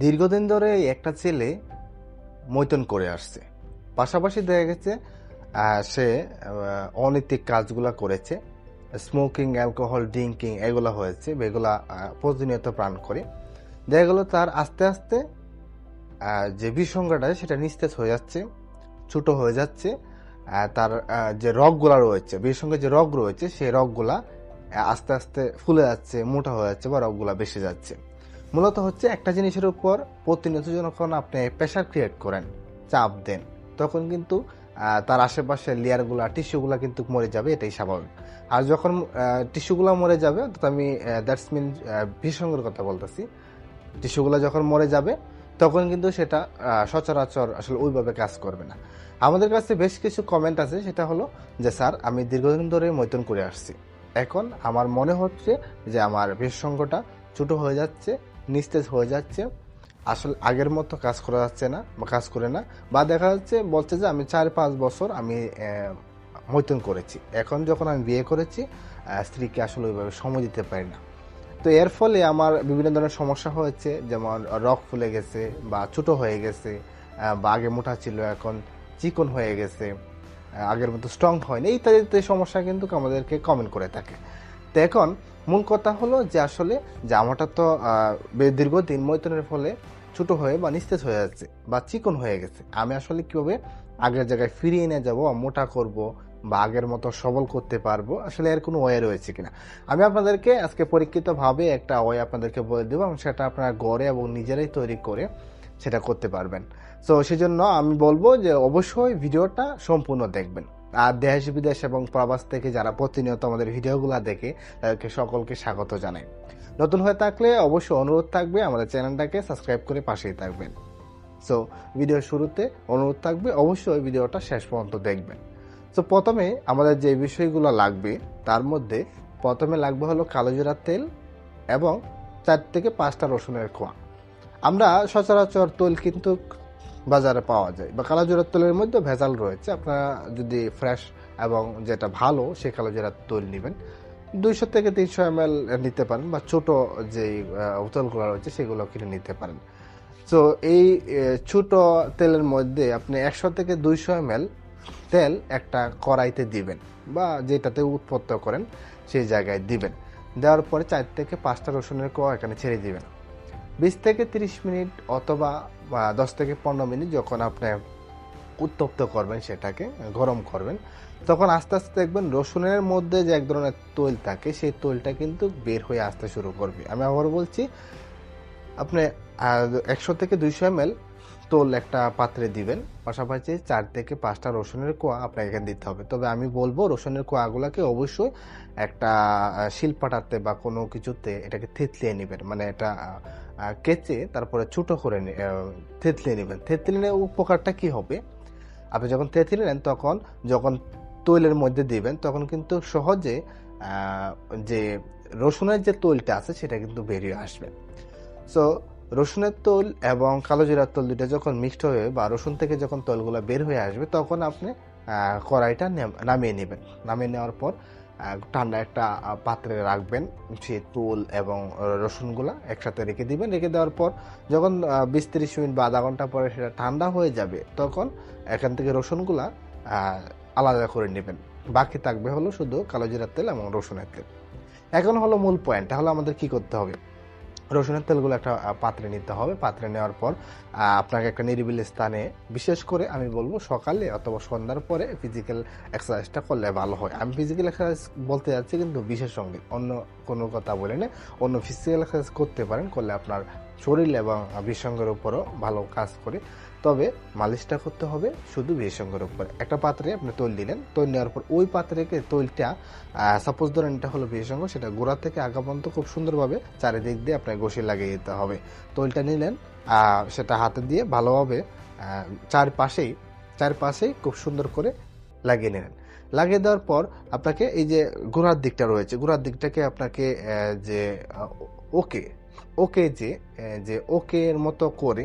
দীর্ঘদিন ধরে একটা ছেলে মৈতন করে আসছে। পাশাপাশি দেখা গেছে সে অনৈতিক কাজগুলা করেছে। স্মোকিং, অ্যালকোহল, ড্রিঙ্কিং এগুলা হয়েছে, এগুলা প্রতিনিয়ত প্রাণ করে। দেখা গেল তার আস্তে আস্তে যে বিসংজ্ঞাটা সেটা নিস্তেজ হয়ে যাচ্ছে, ছোট হয়ে যাচ্ছে। তার যে রগগুলা রয়েছে বিসঙ্গে যে রগ রয়েছে, সেই রগগুলা আস্তে আস্তে ফুলে যাচ্ছে, মোটা হয়ে যাচ্ছে বা রগগুলা বেসে যাচ্ছে। মূলত হচ্ছে একটা জিনিসের উপর প্রতিনিয়ত যখন আপনি প্রেশার ক্রিয়েট করেন, চাপ দেন, তখন কিন্তু তার আশেপাশে লেয়ারগুলা, টিস্যুগুলা কিন্তু মরে যাবে, এটাই স্বাভাবিক। আর যখন টিস্যুগুলো মরে যাবে, অর্থাৎ আমি দ্যাটস মিন বিসঙ্গের কথা বলতেছি, টিস্যুগুলো যখন মরে যাবে, তখন কিন্তু সেটা সচরাচর আসলে ওইভাবে কাজ করবে না। আমাদের কাছে বেশ কিছু কমেন্ট আছে, সেটা হলো যে, স্যার, আমি দীর্ঘদিন ধরে মৈতন করে আসছি। এখন আমার মনে হচ্ছে যে, আমার বিশেষজ্ঞটা ছোট হয়ে যাচ্ছে নিস্তেজ হয়ে যাচ্ছে। আসলে আগের মতো কাজ করা যাচ্ছে না বা কাজ করে না। বা দেখা যাচ্ছে, বলছে যে আমি চার পাঁচ বছর আমি মৈতন করেছি। এখন যখন আমি বিয়ে করেছি স্ত্রীকে আসলে ওইভাবে সময় দিতে পারি না। তো এর ফলে আমার বিভিন্ন ধরনের সমস্যা হয়েছে। যেমন রক ফুলে গেছে বা ছোট হয়ে গেছে বা আগে মোটা ছিল, এখন চিকন হয়ে গেছে আগের মতো স্ট্রং হয়নি। ইত্যাদি ইত্যাদি সমস্যা কিন্তু আমাদেরকে কমেন্ট করে থাকে। তো এখন মূল কথা হলো যে আসলে জামাটা তো আহ, বে- দীর্ঘদিন মৈতনের ফলে ছোট হয়ে বা নিস্তেজ হয়ে যাচ্ছে বা চিকন হয়ে গেছে। আমি আসলে কীভাবে আগের জায়গায় ফিরিয়ে নিয়ে যাব মোটা করব বা আগের মতো সবল করতে পারব আসলে এর কোনো ওয়ে রয়েছে কিনা? আমি আপনাদেরকে আজকে পরীক্ষিতভাবে একটা ওয়ে আপনাদেরকে বলে দেবো এবং সেটা আপনারা গড়ে এবং নিজেরাই তৈরি করে সেটা করতে পারবেন। তো সেজন্য আমি বলব যে অবশ্যই ভিডিওটা সম্পূর্ণ দেখবেন। আর দেশ বিদেশ এবং প্রবাস থেকে যারা প্রতিনিয়ত আমাদের ভিডিওগুলো দেখে, তাদেরকে সকলকে স্বাগত জানাই। নতুন হয়ে থাকলে অবশ্যই অনুরোধ থাকবে, আমাদের চ্যানেলটাকে সাবস্ক্রাইব করে পাশেই থাকবেন। সো ভিডিওর শুরুতে অনুরোধ থাকবে, অবশ্যই ভিডিওটা শেষ পর্যন্ত দেখবেন। তো প্রথমে আমাদের যে বিষয়গুলো লাগবে, তার মধ্যে প্রথমে লাগবে হলো কালো জিরার তেল এবং চার থেকে পাঁচটা রসুনের খোয়া। আমরা সচরাচর তেল কিন্তু বাজারে পাওয়া যায়। বা কালো জিরার তেলের মধ্যে ভেজাল রয়েছে। আপনারা যদি ফ্রেশ এবং যেটা ভালো সেই কালো জিরার তেল নেবেন। দুইশো থেকে তিনশো এম নিতে পারেন বা ছোট যে বোতলগুলো রয়েছে, সেগুলো কিনে নিতে পারেন। তো এই ছোট তেলের মধ্যে আপনি একশো থেকে দুইশো এম তেল একটা কড়াইতে দিবেন বা যেটাতে উৎপত্ত করেন, সেই জায়গায় দিবেন। দেওয়ার পরে চার থেকে পাঁচটা রসুনের কোয়া এখানে ছেড়ে দিবেন। বিশ থেকে তিরিশ মিনিট অথবা দশ থেকে পনেরো মিনিট যখন আপনি উত্তপ্ত করবেন সেটাকে, গরম করবেন, তখন আস্তে আস্তে দেখবেন রসুনের মধ্যে যে এক ধরনের তৈল থাকে, সেই তৈলটা কিন্তু বের হয়ে আসতে শুরু করবে। আমি আবার বলছি, আপনি একশো থেকে দুইশো এম তোল একটা পাত্রে দিবেন। পাশাপাশি চার থেকে পাঁচটা রসুনের কোয়া আপনাকে এখানে দিতে হবে। তবে আমি বলব, রসুনের কোয়াগুলোকে অবশ্যই একটা শিলপাটাতে বা কোনো কিছুতে এটাকে থেতলিয়ে নেবেন। মানে এটা কেচে তারপরে ছোট করে থেতলিয়ে নেবেন। থেতলিয়ে উপকারটা কি হবে? আপনি যখন থেতলিয়ে নেন, তখন যখন তৈলের মধ্যে দিবেন, তখন কিন্তু সহজে যে রসুনের যে তৈলটা আছে, সেটা কিন্তু বেরিয়ে আসবে। সো রসুনের তোল এবং কালো জিরার তোল দুটো যখন মিক্সড হয়ে বা রসুন থেকে যখন তোলগুলো বের হয়ে আসবে, তখন আপনি কড়াইটা নামিয়ে নেবেন। নামিয়ে নেওয়ার পর ঠান্ডা একটা পাত্রে রাখবেন সেই তোল এবং রসুনগুলা একসাথে রেখে দিবেন। রেখে দেওয়ার পর যখন বিশ তিরিশ মিনিট বা আধা ঘণ্টা পরে সেটা ঠান্ডা হয়ে যাবে, তখন এখান থেকে রসুনগুলা আলাদা করে নেবেন। বাকি থাকবে হলো শুধু কালো জিরার তেল এবং রসুনের তেল। এখন হলো মূল পয়েন্ট তাহলে আমাদের কি করতে হবে? রসুনের তেলগুলো একটা পাত্রে নিতে হবে। পাত্রে নেওয়ার পর আপনাকে একটা নিরিবিল স্থানে, বিশেষ করে আমি বলব সকালে অথবা সন্ধ্যার পরে ফিজিক্যাল এক্সারসাইজটা করলে ভালো হয়। আমি ফিজিক্যাল এক্সারসাইজ বলতে যাচ্ছি কিন্তু বিশেষ সঙ্গে, অন্য কোনো কথা বলে না। অন্য ফিজিক্যাল এক্সারসাইজ করতে পারেন, করলে আপনার শরীর এবং বিসঙ্গের উপরও ভালো কাজ করে। তবে মালিশটা করতে হবে শুধু বিসঙ্গের উপর। একটা পাত্রে আপনি তৈল দিলেন, তৈল নেওয়ার পর ওই পাত্রেকে তৈলটা সাপোজ ধরেন এটা হলো বিসঙ্গ সেটা গোড়া থেকে আগা পর্যন্ত খুব সুন্দরভাবে চারিদিক দিয়ে আপনার ঘষে লাগিয়ে দিতে হবে। তৈলটা নিলেন সেটা হাতে দিয়ে ভালোভাবে চারপাশেই চারপাশেই খুব সুন্দর করে লাগিয়ে নিলেন। লাগিয়ে দেওয়ার পর আপনাকে এই যে গোড়ার দিকটা রয়েছে, গোড়ার দিকটাকে আপনাকে যে ওকে ওকে যে যে ওকের মতো করে,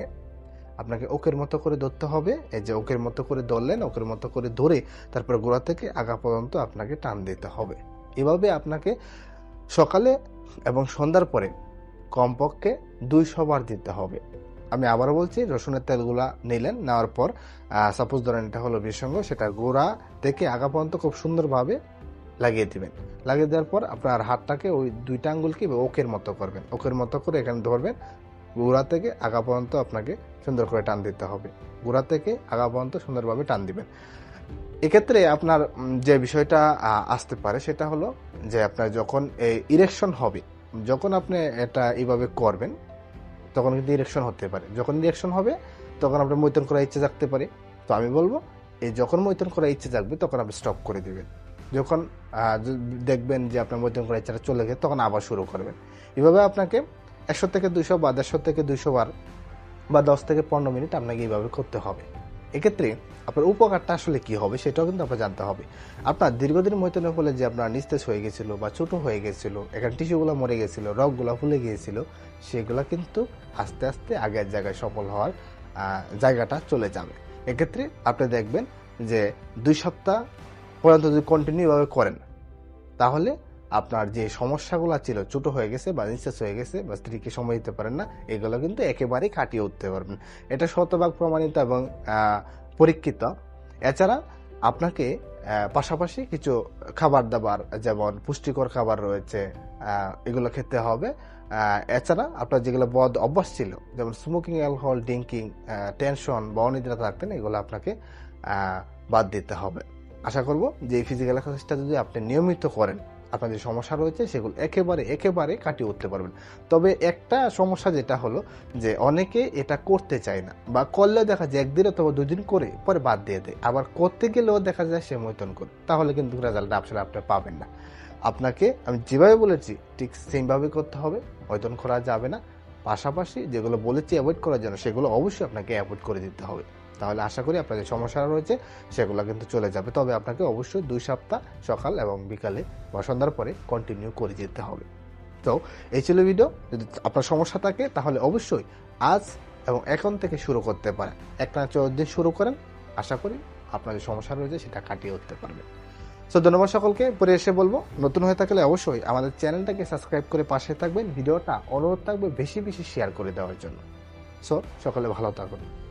আপনাকে ওকের মতো করে ধরতে হবে এই যে ওকের মতো করে ধরলেন, ওকের মতো করে ধরে তারপর গোড়া থেকে আগা পর্যন্ত আপনাকে টান দিতে হবে। এভাবে আপনাকে সকালে এবং সন্ধ্যার পরে কমপক্ষে দুইশো বার দিতে হবে। আমি আবারও বলছি, রসুনের তেলগুলা নিলেন, নেওয়ার পর সাপোজ ধরেন এটা হলো বিসঙ্গ সেটা গোড়া থেকে আগা পর্যন্ত খুব সুন্দরভাবে লাগিয়ে দিবেন। লাগিয়ে দেওয়ার পর আপনার হাতটাকে ওই দুইটা আঙ্গুলকে ওকের মতো করবেন। ওকের মতো করে এখানে ধরবেন। গোড়া থেকে আগা পর্যন্ত আপনাকে সুন্দর করে টান দিতে হবে। গোড়া থেকে আগা পর্যন্ত সুন্দরভাবে টান দিবেন। এক্ষেত্রে আপনার যে বিষয়টা আসতে পারে সেটা হলো যে আপনার যখন ইরেকশন হবে, যখন আপনি এটা এইভাবে করবেন, তখন কিন্তু ইরেকশন হতে পারে। যখন ইরেকশন হবে, তখন আপনার মৈতন করার ইচ্ছে জাগতে পারে। তো আমি বলব, এই যখন মৈতন করার ইচ্ছে জাগবে, তখন আপনি স্টপ করে দিবেন। যখন দেখবেন যে আপনার করার ইচ্ছাটা চলে গেছে, তখন আবার শুরু করবেন। এভাবে আপনাকে একশো থেকে দুশো বা দেড়শো থেকে দুশো বার বা দশ থেকে পনেরো মিনিট আপনাকে এইভাবে করতে হবে। এক্ষেত্রে আপনার উপকারটা আসলে কি হবে সেটাও কিন্তু আপনার জানতে হবে। আপনার দীর্ঘদিন মৈতনের ফলে যে আপনার নিস্তেজ হয়ে গেছিল বা ছোট হয়ে গেছিল, এখানে টিস্যুগুলো মরে গেছিল, রগগুলো ফুলে গিয়েছিল, সেগুলো কিন্তু আস্তে আস্তে আগের জায়গায় সফল হওয়ার জায়গাটা চলে যাবে। এক্ষেত্রে আপনি দেখবেন যে দুই সপ্তাহ পর্যন্ত যদি কন্টিনিউভাবে করেন, তাহলে আপনার যে সমস্যাগুলো ছিল, ছোট হয়ে গেছে বা নিঃশ্বাস হয়ে গেছে বা স্ত্রীকে সময় দিতে পারেন না, এগুলো কিন্তু একেবারেই কাটিয়ে উঠতে পারবেন। এটা শতভাগ প্রমাণিত এবং পরীক্ষিত। এছাড়া আপনাকে পাশাপাশি কিছু খাবার দাবার, যেমন পুষ্টিকর খাবার রয়েছে এগুলো খেতে হবে। এছাড়া আপনার যেগুলো বদ অভ্যাস ছিল, যেমন স্মোকিং অ্যালকোহল ড্রিঙ্কিং টেনশন বা অনিদ্রা থাকতেন, এগুলো আপনাকে বাদ দিতে হবে। আশা করব যে এই ফিজিক্যাল এক্সারসাইজটা যদি আপনি নিয়মিত করেন আপনার যে সমস্যা রয়েছে, সেগুলো একেবারে একেবারে কাটিয়ে উঠতে পারবেন। তবে একটা সমস্যা যেটা হলো যে অনেকে এটা করতে চায় না বা করলে দেখা যায় একদিন অথবা দুদিন করে পরে বাদ দিয়ে দেয়। আবার করতে গেলেও দেখা যায় সে মৈতন করে। তাহলে কিন্তু রেজাল্ট আসলে আপনি পাবেন না। আপনাকে আমি যেভাবে বলেছি, ঠিক সেমভাবে করতে হবে মৈতন করা যাবে না। পাশাপাশি যেগুলো বলেছি অ্যাভয়েড করার জন্য, সেগুলো অবশ্যই আপনাকে অ্যাভয়েড করে দিতে হবে। তাহলে আশা করি আপনার যে সমস্যা রয়েছে, সেগুলো কিন্তু চলে যাবে। তবে আপনাকে অবশ্যই দুই সপ্তাহ সকাল এবং বিকালে বা সন্ধ্যার পরে কন্টিনিউ করে যেতে হবে। তো এই ছিল ভিডিও যদি আপনার সমস্যা থাকে, তাহলে অবশ্যই আজ এবং এখন থেকে শুরু করতে পারেন। একটা দিন শুরু করেন। আশা করি আপনার যে সমস্যা রয়েছে, সেটা কাটিয়ে উঠতে পারবেন। সো ধন্যবাদ সকলকে। পরে এসে বলব, নতুন হয়ে থাকলে অবশ্যই আমাদের চ্যানেলটাকে সাবস্ক্রাইব করে পাশে থাকবেন। ভিডিওটা অনুরোধ থাকবে বেশি বেশি শেয়ার করে দেওয়ার জন্য। সো সকলে ভালো থাকুন।